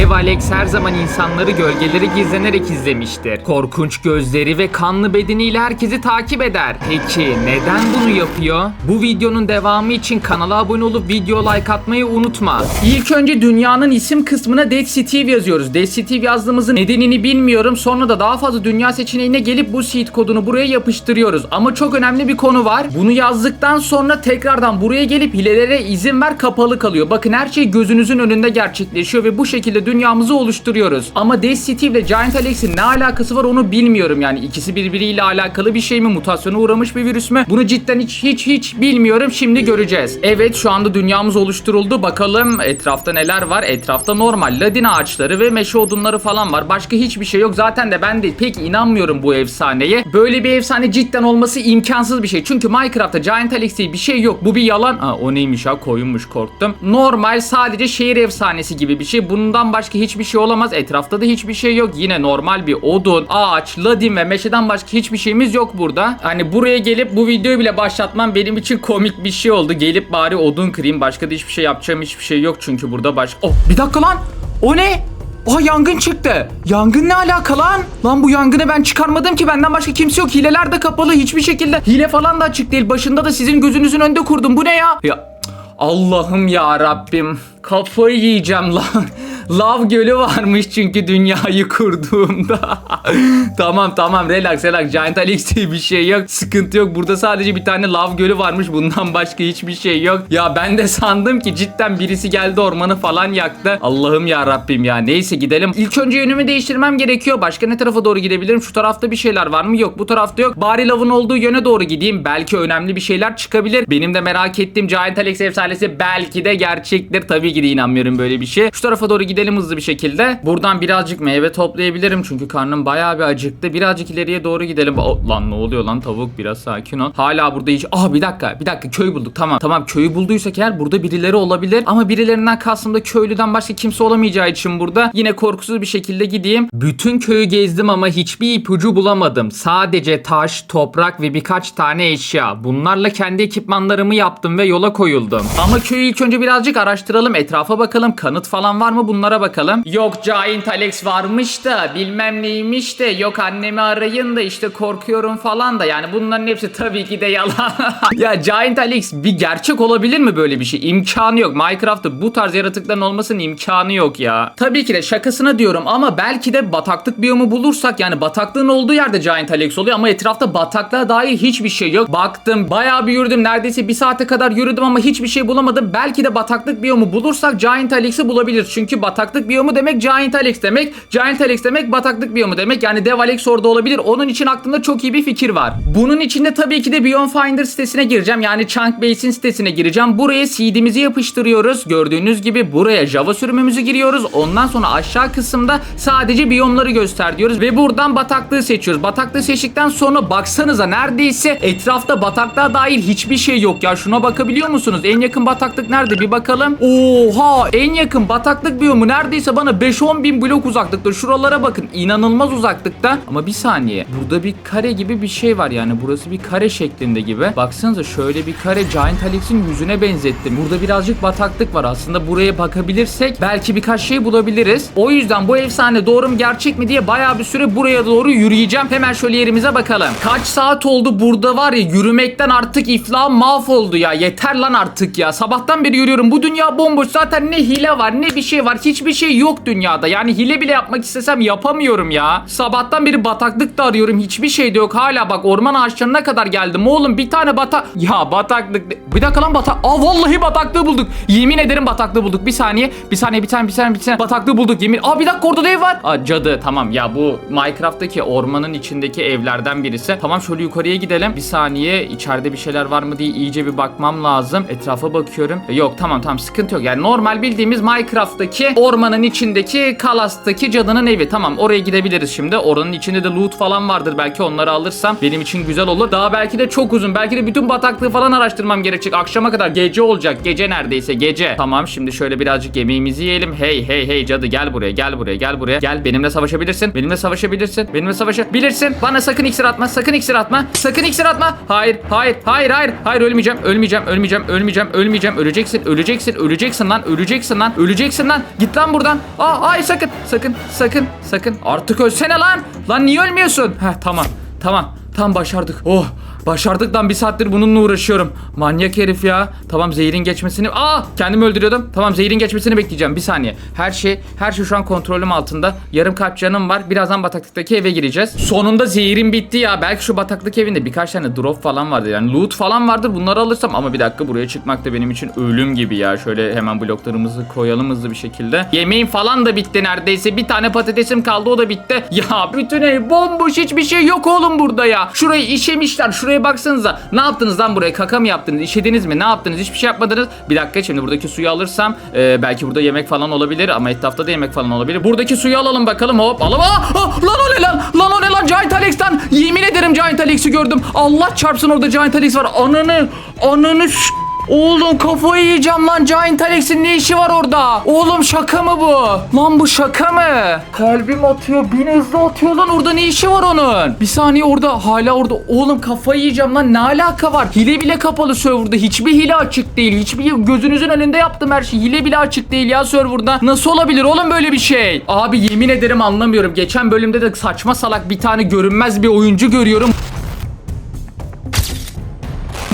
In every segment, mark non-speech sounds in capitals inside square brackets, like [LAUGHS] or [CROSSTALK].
Dev Alex her zaman insanları gölgeleri gizlenerek izlemiştir. Korkunç gözleri ve kanlı bedeniyle herkesi takip eder. Peki neden bunu yapıyor? Bu videonun devamı için kanala abone olup video like atmayı unutma. İlk önce dünyanın isim kısmına Dead Steve yazıyoruz. Dead Steve yazdığımızın nedenini bilmiyorum. Sonra da daha fazla dünya seçeneğine gelip bu seed kodunu buraya yapıştırıyoruz. Ama çok önemli bir konu var. Bunu yazdıktan sonra tekrardan buraya gelip hilelere izin ver kapalı kalıyor. Bakın her şey gözünüzün önünde gerçekleşiyor ve bu şekilde dünyamızı oluşturuyoruz. Ama Death City ile Giant Alex'in ne alakası var onu bilmiyorum yani. ikisi birbiriyle alakalı bir şey mi? Mutasyona uğramış bir virüs mü? Bunu cidden hiç hiç hiç bilmiyorum. Şimdi göreceğiz. Evet şu anda dünyamız oluşturuldu. Bakalım etrafta neler var? Etrafta normal ladin ağaçları ve meşe odunları falan var. Başka hiçbir şey yok. Zaten de ben de pek inanmıyorum bu efsaneye. Böyle bir efsane cidden olması imkansız bir şey. Çünkü Minecraft'ta Giant Alex diye bir şey yok. Bu bir yalan. Aa, o neymiş ha koyunmuş korktum. Normal sadece şehir efsanesi gibi bir şey. Bundan başka hiçbir şey olamaz. Etrafta da hiçbir şey yok. Yine normal bir odun, ağaç, ladin ve meşeden başka hiçbir şeyimiz yok burada. Hani buraya gelip bu videoyu bile başlatmam benim için komik bir şey oldu. Gelip bari odun kırayım. Başka da hiçbir şey yapacağım hiçbir şey yok çünkü burada başka... Oh bir dakika lan! O ne? Oha yangın çıktı. Yangın ne alaka lan? Lan bu yangını ben çıkarmadım ki benden başka kimse yok. Hileler de kapalı hiçbir şekilde. Hile falan da açık değil. Başında da sizin gözünüzün önünde kurdum. Bu ne ya? Ya Allah'ım ya Rabbim. Kafayı yiyeceğim lan. Lav gölü varmış çünkü dünyayı kurduğumda. [LAUGHS] tamam tamam relax relax. Giant Alex diye bir şey yok. Sıkıntı yok. Burada sadece bir tane lav gölü varmış. Bundan başka hiçbir şey yok. Ya ben de sandım ki cidden birisi geldi ormanı falan yaktı. Allah'ım ya Rabbim ya. Neyse gidelim. İlk önce yönümü değiştirmem gerekiyor. Başka ne tarafa doğru gidebilirim? Şu tarafta bir şeyler var mı? Yok. Bu tarafta yok. Bari lavın olduğu yöne doğru gideyim. Belki önemli bir şeyler çıkabilir. Benim de merak ettiğim Giant Alex efsanesi belki de gerçektir. Tabii ki de inanmıyorum böyle bir şey. Şu tarafa doğru gidelim hızlı bir şekilde. Buradan birazcık meyve toplayabilirim. Çünkü karnım bayağı bir acıktı. Birazcık ileriye doğru gidelim. O, lan ne oluyor lan tavuk biraz sakin ol. Hala burada hiç... Aa bir dakika bir dakika köy bulduk tamam. Tamam köyü bulduysak eğer burada birileri olabilir. Ama birilerinden kastım da köylüden başka kimse olamayacağı için burada. Yine korkusuz bir şekilde gideyim. Bütün köyü gezdim ama hiçbir ipucu bulamadım. Sadece taş, toprak ve birkaç tane eşya. Bunlarla kendi ekipmanlarımı yaptım ve yola koyuldum. Ama köyü ilk önce birazcık araştıralım. Etrafa bakalım. Kanıt falan var mı bunlara bakalım. Yok Giant Alex varmış da bilmem neymiş de yok annemi arayın da işte korkuyorum falan da yani bunların hepsi tabii ki de yalan. [LAUGHS] ya Giant Alex bir gerçek olabilir mi böyle bir şey? İmkanı yok. Minecraft'ta bu tarz yaratıkların olmasının imkanı yok ya. Tabii ki de şakasına diyorum ama belki de bataklık biyomu bulursak yani bataklığın olduğu yerde Giant Alex oluyor ama etrafta bataklığa dair hiçbir şey yok. Baktım bayağı bir yürüdüm neredeyse bir saate kadar yürüdüm ama hiçbir şey bulamadım. Belki de bataklık biyomu bulursak Giant Alex'i bulabiliriz. Çünkü bataklık biyomu demek Giant Alex demek. Giant Alex demek bataklık biyomu demek. Yani Dev Alex orada olabilir. Onun için aklımda çok iyi bir fikir var. Bunun için de tabii ki de Beyond Finder sitesine gireceğim. Yani Chunk Base'in sitesine gireceğim. Buraya seed'imizi yapıştırıyoruz. Gördüğünüz gibi buraya Java sürümümüzü giriyoruz. Ondan sonra aşağı kısımda sadece biyomları göster diyoruz. Ve buradan bataklığı seçiyoruz. Bataklığı seçtikten sonra baksanıza neredeyse etrafta bataklığa dair hiçbir şey yok ya. Şuna bakabiliyor musunuz? En yakın bataklık nerede? Bir bakalım. Oha! En yakın bataklık biyomu neredeyse bana 5-10 bin blok uzaklıkta. Şuralara bakın. İnanılmaz uzaklıkta. Ama bir saniye. Burada bir kare gibi bir şey var yani. Burası bir kare şeklinde gibi. Baksanıza şöyle bir kare Giant Alex'in yüzüne benzettim. Burada birazcık bataklık var. Aslında buraya bakabilirsek belki birkaç şey bulabiliriz. O yüzden bu efsane doğru mu gerçek mi diye bayağı bir süre buraya doğru yürüyeceğim. Hemen şöyle yerimize bakalım. Kaç saat oldu burada var ya yürümekten artık iflahım mahvoldu ya. Yeter lan artık ya. Sabahtan beri yürüyorum. Bu dünya bomboş. Zaten ne hile var ne bir şey var. Hiçbir şey yok dünyada. Yani hile bile yapmak istesem yapamıyorum ya. Sabahtan beri bataklık da arıyorum. Hiçbir şey de yok. Hala bak orman ağaçlarına kadar geldim. Oğlum bir tane batak... Ya bataklık... Bir dakika lan batak... Aa vallahi bataklığı bulduk. Yemin ederim bataklığı bulduk. Bir saniye. Bir saniye bir tane bir saniye bir saniye. Bataklığı bulduk yemin. Aa bir dakika orada da ev var. Aa cadı tamam ya bu Minecraft'taki ormanın içindeki evlerden birisi. Tamam şöyle yukarıya gidelim. Bir saniye içeride bir şeyler var mı diye iyice bir bakmam lazım. Etrafa bakıyorum. Yok tamam tamam sıkıntı yok. Yani normal bildiğimiz Minecraft'taki ormanın içindeki Kalas'taki cadının evi. Tamam oraya gidebiliriz şimdi. Oranın içinde de loot falan vardır. Belki onları alırsam benim için güzel olur. Daha belki de çok uzun. Belki de bütün bataklığı falan araştırmam gerekecek. Akşama kadar gece olacak. Gece neredeyse gece. Tamam şimdi şöyle birazcık yemeğimizi yiyelim. Hey hey hey cadı gel buraya gel buraya gel buraya. Gel benimle savaşabilirsin. Benimle savaşabilirsin. Benimle savaşabilirsin. Bana sakın iksir atma. Sakın iksir atma. Sakın iksir atma. Hayır hayır hayır hayır. Hayır ölmeyeceğim. Ölmeyeceğim. Ölmeyeceğim. Ölmeyeceğim. Ölmeyeceğim. Öleceksin. Öleceksin. Öleceksin lan. Öleceksin lan. Öleceksin lan. Git Git lan buradan. Aa, ay sakın sakın sakın sakın. Artık ölsene lan. Lan niye ölmüyorsun? Heh tamam tamam. Tam başardık. Oh başardık lan bir saattir bununla uğraşıyorum. Manyak herif ya. Tamam zehirin geçmesini... Aa kendimi öldürüyordum. Tamam zehirin geçmesini bekleyeceğim. Bir saniye. Her şey her şey şu an kontrolüm altında. Yarım kalp canım var. Birazdan bataklıktaki eve gireceğiz. Sonunda zehirin bitti ya. Belki şu bataklık evinde birkaç tane drop falan vardır. Yani loot falan vardır. Bunları alırsam ama bir dakika buraya çıkmak da benim için ölüm gibi ya. Şöyle hemen bloklarımızı koyalım hızlı bir şekilde. Yemeğim falan da bitti neredeyse. Bir tane patatesim kaldı o da bitti. [LAUGHS] Ya bütün ev bomboş hiçbir şey yok oğlum burada ya. Şurayı işemişler. Şuraya baksanıza. Ne yaptınız lan buraya? Kaka mı yaptınız? İşediniz mi? Ne yaptınız? Hiçbir şey yapmadınız. Bir dakika şimdi buradaki suyu alırsam e, belki burada yemek falan olabilir ama etrafta da yemek falan olabilir. Buradaki suyu alalım bakalım. Hop alalım. Aa, aa, lan o ne lan? Lan o ne lan? Giant Alex'ten. Yemin ederim Giant Alex'i gördüm. Allah çarpsın orada Giant Alex var. Ananı ananı ş- Oğlum kafayı yiyeceğim lan Giant Alex'in ne işi var orada? Oğlum şaka mı bu? Lan bu şaka mı? Kalbim atıyor bin hızlı atıyor lan orada ne işi var onun? Bir saniye orada hala orada. Oğlum kafayı yiyeceğim lan ne alaka var? Hile bile kapalı serverda hiçbir hile açık değil. Hiçbir gözünüzün önünde yaptım her şey. Hile bile açık değil ya serverda. Nasıl olabilir oğlum böyle bir şey? Abi yemin ederim anlamıyorum. Geçen bölümde de saçma salak bir tane görünmez bir oyuncu görüyorum.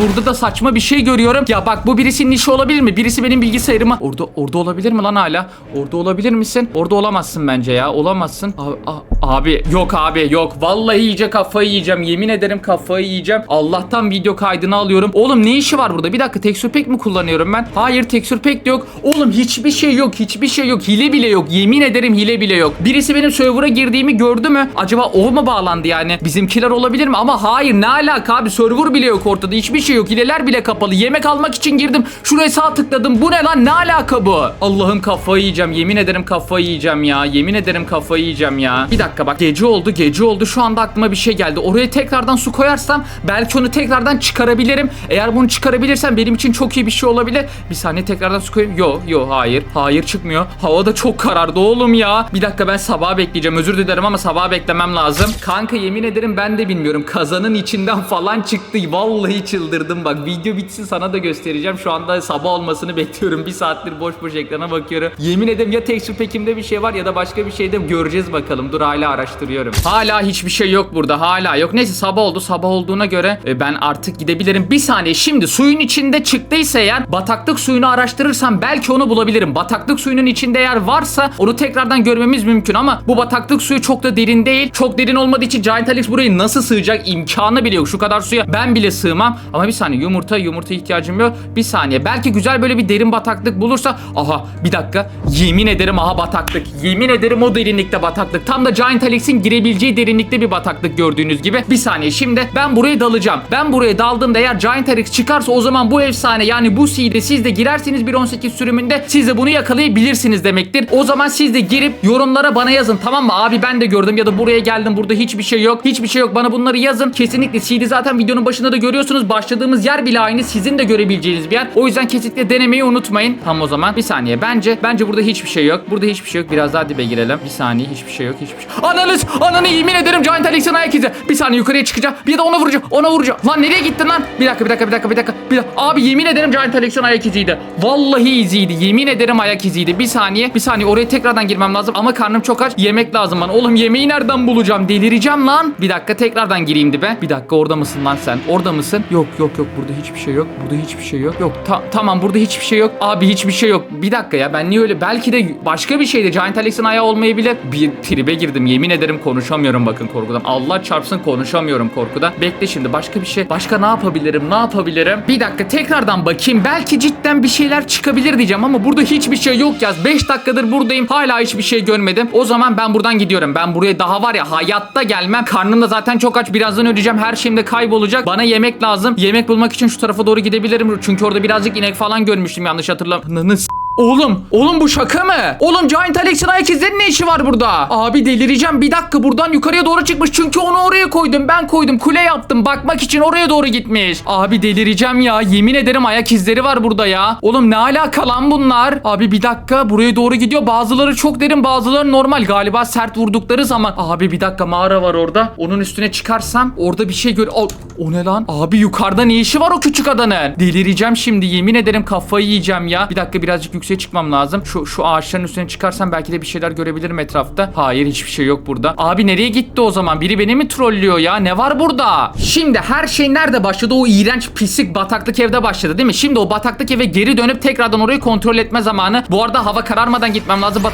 Burada da saçma bir şey görüyorum. Ya bak bu birisinin işi olabilir mi? Birisi benim bilgisayarıma... Orada orada olabilir mi lan hala? Orada olabilir misin? Orada olamazsın bence ya. Olamazsın. Abi, abi yok abi yok. Vallahi iyice kafayı yiyeceğim. Yemin ederim kafayı yiyeceğim. Allah'tan video kaydını alıyorum. Oğlum ne işi var burada? Bir dakika tekstür pek mi kullanıyorum ben? Hayır tekstür pek yok. Oğlum hiçbir şey yok. Hiçbir şey yok. Hile bile yok. Yemin ederim hile bile yok. Birisi benim server'a girdiğimi gördü mü? Acaba o mu bağlandı yani? Bizimkiler olabilir mi? Ama hayır ne alaka abi? Server bile yok ortada. Hiçbir şey yok. Hileler bile kapalı. Yemek almak için girdim. Şuraya sağ tıkladım. Bu ne lan? Ne alaka bu? Allah'ım kafayı yiyeceğim. Yemin ederim kafayı yiyeceğim ya. Yemin ederim kafayı yiyeceğim ya. Bir dakika bak. Gece oldu. Gece oldu. Şu anda aklıma bir şey geldi. Oraya tekrardan su koyarsam belki onu tekrardan çıkarabilirim. Eğer bunu çıkarabilirsem benim için çok iyi bir şey olabilir. Bir saniye tekrardan su koyayım. Yo yo hayır. Hayır çıkmıyor. Hava da çok karardı oğlum ya. Bir dakika ben sabaha bekleyeceğim. Özür dilerim ama sabaha beklemem lazım. Kanka yemin ederim ben de bilmiyorum. Kazanın içinden falan çıktı. Vallahi çıldırdım bak. Video bitsin sana da göstereceğim. Şu anda sabah olmasını bekliyorum. Bir saattir boş boş ekrana bakıyorum. Yemin ederim ya texture pack'imde bir şey var ya da başka bir şeyde göreceğiz bakalım. Dur hala araştırıyorum. Hala hiçbir şey yok burada. Hala yok. Neyse sabah oldu. Sabah olduğuna göre e, ben artık gidebilirim. Bir saniye şimdi suyun içinde çıktıysa eğer bataklık suyunu araştırırsam belki onu bulabilirim. Bataklık suyunun içinde eğer varsa onu tekrardan görmemiz mümkün ama bu bataklık suyu çok da derin değil. Çok derin olmadığı için Giant Alex burayı nasıl sığacak imkanı bile yok. Şu kadar suya ben bile sığmam. Ama bir saniye yumurta yumurta ihtiyacım yok. Bir saniye belki güzel böyle bir derin bataklık bulursa aha bir dakika yemin ederim aha bataklık. Yemin ederim o derinlikte bataklık. Tam da Giant Alex'in girebileceği derinlikte bir bataklık gördüğünüz gibi. Bir saniye şimdi ben buraya dalacağım. Ben buraya daldığımda eğer Giant Alex çıkarsa o zaman bu efsane yani bu seed'e siz de girerseniz 1.18 sürümünde siz de bunu yakalayabilirsiniz demektir. O zaman siz de girip yorumlara bana yazın tamam mı? Abi ben de gördüm ya da buraya geldim burada hiçbir şey yok. Hiçbir şey yok bana bunları yazın. Kesinlikle seed'i zaten videonun başında da görüyorsunuz. Başladığımız yer bile aynı. Sizin de görebileceğiniz bir yer. O yüzden kesinlikle denemeyi unutmayın. Tamam o zaman bir saniye. Bence bence burada hiçbir şey yok. Burada hiçbir şey yok. Biraz daha dibe girelim. Bir saniye hiçbir şey yok. Hiçbir şey. Ananız! Ananı yemin ederim Giant Alex'in ayak izi. Bir saniye yukarıya çıkacağım. Bir de ona vuracağım. Ona vuracağım. Lan nereye gittin lan? Bir dakika bir dakika bir dakika bir dakika. Bir dakika. Abi yemin ederim Giant Alex'in ayak iziydi. Vallahi iziydi. Yemin ederim ayak iziydi. Bir saniye. Bir saniye oraya tekrardan girmem lazım. Ama karnım çok aç. Yemek lazım bana. Oğlum yemeği nereden bulacağım? Delireceğim lan. Bir dakika tekrardan gireyim dibe. Bir dakika orada mısın lan sen? Orada mısın? Yok yok yok. Burada hiçbir şey yok. Burada hiçbir şey yok. Yok ta- tamam burada hiçbir şey yok. Abi hiçbir şey yok. Bir dakika ya ben niye öyle? Belki de başka bir şeydi. Giant Alex'in ayağı olmayabilir. Bir tribe girdim. Yemin ederim konuşamıyorum bakın korkudan. Allah çarpsın konuşamıyorum korkudan. Bekle şimdi başka bir şey. Başka ne yapabilirim? Ne yapabilirim? Bir dakika tekrardan bakayım. Belki cidden bir şeyler çıkabilir diyeceğim ama burada hiçbir şey yok yaz. 5 dakikadır buradayım. Hala hiçbir şey görmedim. O zaman ben buradan gidiyorum. Ben buraya daha var ya hayatta gelmem. Karnım da zaten çok aç. Birazdan öleceğim. Her şeyim de kaybolacak. Bana yemek lazım. Yemek bulmak için şu tarafa doğru gidebilirim. Çünkü orada birazcık inek falan görmüştüm yanlış hatırlamıyorum. Oğlum, oğlum bu şaka mı? Oğlum Giant Alex'in ayak izlerinin ne işi var burada? Abi delireceğim. Bir dakika buradan yukarıya doğru çıkmış. Çünkü onu oraya koydum. Ben koydum. Kule yaptım. Bakmak için oraya doğru gitmiş. Abi delireceğim ya. Yemin ederim ayak izleri var burada ya. Oğlum ne alaka lan bunlar? Abi bir dakika buraya doğru gidiyor. Bazıları çok derin bazıları normal. Galiba sert vurdukları zaman. Abi bir dakika mağara var orada. Onun üstüne çıkarsam orada bir şey gör... Al- O ne lan? Abi yukarıda ne işi var o küçük adanın? Delireceğim şimdi yemin ederim kafayı yiyeceğim ya. Bir dakika birazcık yükseğe çıkmam lazım. Şu şu ağaçların üstüne çıkarsam belki de bir şeyler görebilirim etrafta. Hayır hiçbir şey yok burada. Abi nereye gitti o zaman? Biri beni mi trollüyor ya? Ne var burada? Şimdi her şey nerede başladı? O iğrenç pislik bataklık evde başladı değil mi? Şimdi o bataklık eve geri dönüp tekrardan orayı kontrol etme zamanı. Bu arada hava kararmadan gitmem lazım. Bat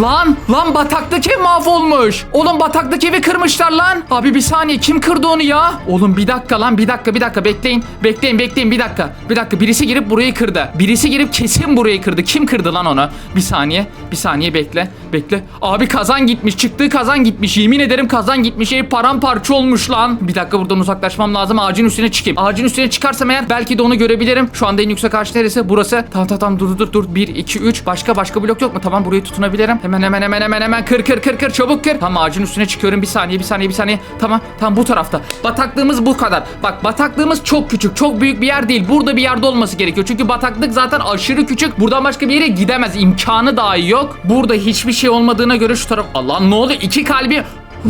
Lan lan bataklık ev mahvolmuş. Oğlum bataklık evi kırmışlar lan. Abi bir saniye kim kırdı onu ya? Oğlum bir dakika lan bir dakika bir dakika bekleyin. Bekleyin bekleyin bir dakika. Bir dakika birisi girip burayı kırdı. Birisi girip kesin burayı kırdı. Kim kırdı lan onu? Bir saniye bir saniye bekle bekle. Abi kazan gitmiş çıktığı kazan gitmiş. Yemin ederim kazan gitmiş. Ev paramparça olmuş lan. Bir dakika buradan uzaklaşmam lazım. Ağacın üstüne çıkayım. Ağacın üstüne çıkarsam eğer belki de onu görebilirim. Şu anda en yüksek ağaç neresi? Burası. Tamam tamam tamam dur dur dur. 1 2 3. Başka başka blok yok mu? Tamam burayı tutunabilirim. Hemen hemen hemen hemen hemen kır kır kır kır çabuk kır. Tamam ağacın üstüne çıkıyorum. Bir saniye bir saniye bir saniye. Tamam tamam bu tarafta. Bataklığımız bu kadar. Bak bataklığımız çok küçük. Çok büyük bir yer değil. Burada bir yerde olması gerekiyor. Çünkü bataklık zaten aşırı küçük. Buradan başka bir yere gidemez. İmkanı dahi yok. Burada hiçbir şey olmadığına göre şu taraf... Allah ne oluyor? İki kalbi...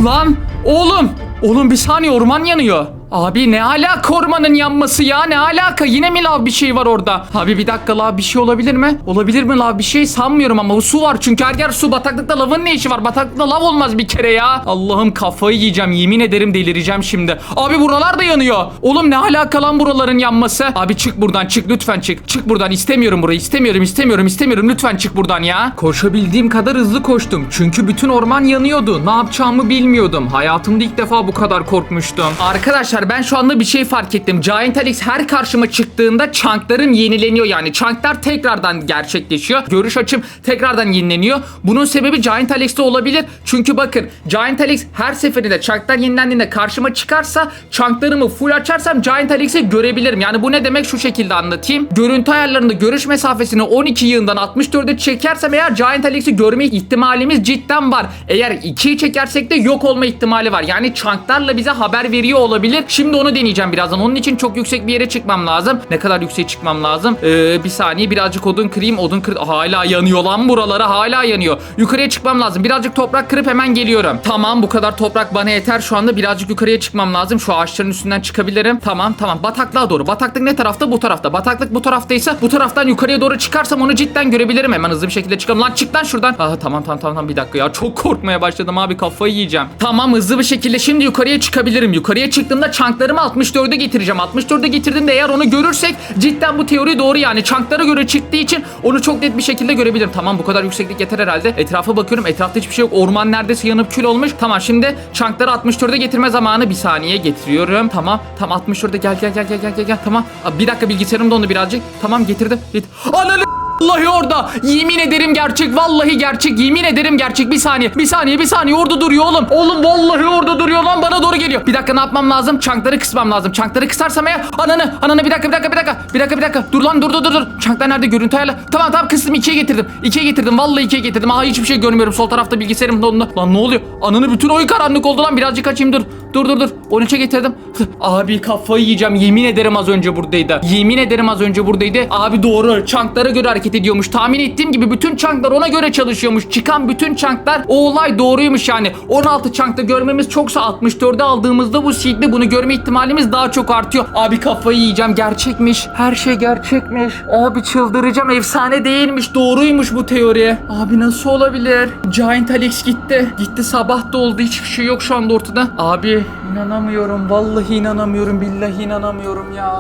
Lan oğlum. Oğlum bir saniye orman yanıyor. Abi ne alaka ormanın yanması ya? Ne alaka? Yine mi lav bir şey var orada? Abi bir dakika lav bir şey olabilir mi? Olabilir mi lav? Bir şey sanmıyorum ama bu su var. Çünkü her yer su. Bataklıkta lavın ne işi var? Bataklıkta lav olmaz bir kere ya. Allah'ım kafayı yiyeceğim. Yemin ederim delireceğim şimdi. Abi buralar da yanıyor. Oğlum ne alaka lan buraların yanması? Abi çık buradan çık. Lütfen çık. Çık buradan. İstemiyorum burayı. İstemiyorum istemiyorum istemiyorum. Lütfen çık buradan ya. Koşabildiğim kadar hızlı koştum. Çünkü bütün orman yanıyordu. Ne yapacağımı bilmiyordum. Hayatımda ilk defa bu kadar korkmuştum. Arkadaşlar ben şu anda bir şey fark ettim. Giant Alex her karşıma çıktığında chunklarım yenileniyor. Yani chunklar tekrardan gerçekleşiyor. Görüş açım tekrardan yenileniyor. Bunun sebebi Giant Alex'te olabilir. Çünkü bakın Giant Alex her seferinde chunklar yenilendiğinde karşıma çıkarsa chunklarımı full açarsam Giant Alex'i görebilirim. Yani bu ne demek şu şekilde anlatayım. Görüntü ayarlarında görüş mesafesini 12 yığından 64'e çekersem eğer Giant Alex'i görme ihtimalimiz cidden var. Eğer 2'yi çekersek de yok olma ihtimali var. Yani chunklarla bize haber veriyor olabilir. Şimdi onu deneyeceğim birazdan. Onun için çok yüksek bir yere çıkmam lazım. Ne kadar yükseğe çıkmam lazım? Ee, bir saniye birazcık odun kırayım. Odun kır... Hala yanıyor lan buraları. Hala yanıyor. Yukarıya çıkmam lazım. Birazcık toprak kırıp hemen geliyorum. Tamam bu kadar toprak bana yeter. Şu anda birazcık yukarıya çıkmam lazım. Şu ağaçların üstünden çıkabilirim. Tamam tamam. Bataklığa doğru. Bataklık ne tarafta? Bu tarafta. Bataklık bu taraftaysa bu taraftan yukarıya doğru çıkarsam onu cidden görebilirim. Hemen hızlı bir şekilde çıkalım. Lan çık lan şuradan. Tamam tamam tamam tamam bir dakika ya. Çok korkmaya başladım abi. Kafayı yiyeceğim. Tamam hızlı bir şekilde şimdi yukarıya çıkabilirim. Yukarıya çıktığımda çanklarımı 64'e getireceğim. 64'e getirdiğimde eğer onu görürsek cidden bu teori doğru yani. Çanklara göre çıktığı için onu çok net bir şekilde görebilirim. Tamam bu kadar yükseklik yeter herhalde. Etrafa bakıyorum. Etrafta hiçbir şey yok. Orman neredeyse yanıp kül olmuş. Tamam şimdi çankları 64'e getirme zamanı bir saniye getiriyorum. Tamam. Tam 64'e gel gel gel gel gel gel. Tamam. Bir dakika bilgisayarım dondu birazcık. Tamam getirdim. Git. Ananı Vallahi orada. Yemin ederim gerçek. Vallahi gerçek. Yemin ederim gerçek. Bir saniye. Bir saniye. Bir saniye. Orada duruyor oğlum. Oğlum vallahi orada duruyor lan. Bana doğru geliyor. Bir dakika ne yapmam lazım? Çankları kısmam lazım. Çankları kısarsam eğer. Ananı. Ananı bir dakika bir dakika bir dakika. Bir dakika bir dakika. Dur lan dur dur dur. dur. Çanklar nerede? Görüntü ayarla. Tamam tamam kıstım. ikiye getirdim. İkiye getirdim. Vallahi ikiye getirdim. Aa hiçbir şey görmüyorum. Sol tarafta bilgisayarım dondu. Lan ne oluyor? Ananı bütün oy karanlık oldu lan. Birazcık açayım dur. Dur dur dur. 13'e getirdim. Abi kafayı yiyeceğim. Yemin ederim az önce buradaydı. Yemin ederim az önce buradaydı. Abi doğru. Çanklara göre hareket ediyormuş. Tahmin ettiğim gibi bütün çanklar ona göre çalışıyormuş. Çıkan bütün çanklar o olay doğruymuş yani. 16 çankta görmemiz çoksa 64'e aldığımızda bu seed'de bunu görme ihtimalimiz daha çok artıyor. Abi kafayı yiyeceğim. Gerçekmiş. Her şey gerçekmiş. Abi çıldıracağım. Efsane değilmiş. Doğruymuş bu teori. Abi nasıl olabilir? Giant Alex gitti. Gitti sabah da oldu. Hiçbir şey yok şu anda ortada. Abi inanamıyorum. Vallahi inanamıyorum. Billahi inanamıyorum ya.